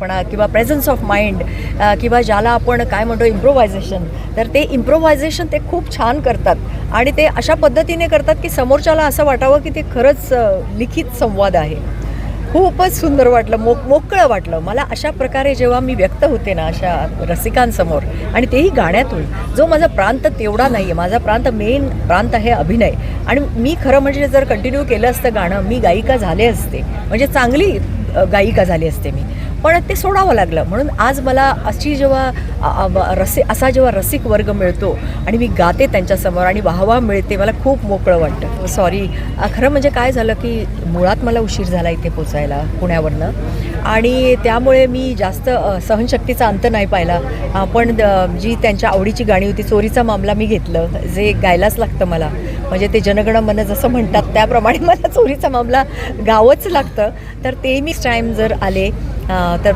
पण किंवा presence of mind किंवा ज्याला आपण काय म्हणतो इम्प्रोव्हायझेशन तर ते इम्प्रोव्हायझेशन ते खूप छान करतात. आणि ते अशा पद्धतीने करतात की समोरच्याला असं वाटावं की ते खरंच लिखित संवाद आहे. खूपच सुंदर वाटलं मोक मोकळं वाटलं. मला अशा प्रकारे जेव्हा मी व्यक्त होते ना अशा रसिकांसमोर आणि तेही गाण्यातून जो माझा प्रांत तेवढा नाही आहे माझा प्रांत मेन प्रांत आहे अभिनय. आणि मी खरं म्हणजे जर कंटिन्यू केलं असतं गाणं मी गायिका झाले असते. म्हणजे चांगली गायिका झाली असते मी. पण ते सोडावं लागलं. म्हणून आज मला अशी जेव्हा रसे असा जेव्हा रसिक वर्ग मिळतो आणि मी गाते त्यांच्यासमोर आणि वाहवा मिळते मला खूप मोकळं वाटतं. सॉरी खरं म्हणजे काय झालं की मुळात मला उशीर झाला इथे पोचायला पुण्यावरनं. आणि त्यामुळे मी जास्त सहनशक्तीचा अंत नाही पाहिला. पण द- जी त्यांच्या आवडीची गाणी होती चोरीचा मामला मी घेतलं जे गायलाच लागतं मला. म्हणजे ते जनगण मन जसं म्हणतात त्याप्रमाणे मला चोरीचा मामला गावंच लागतं. तर ते मी टाईम जर आले तर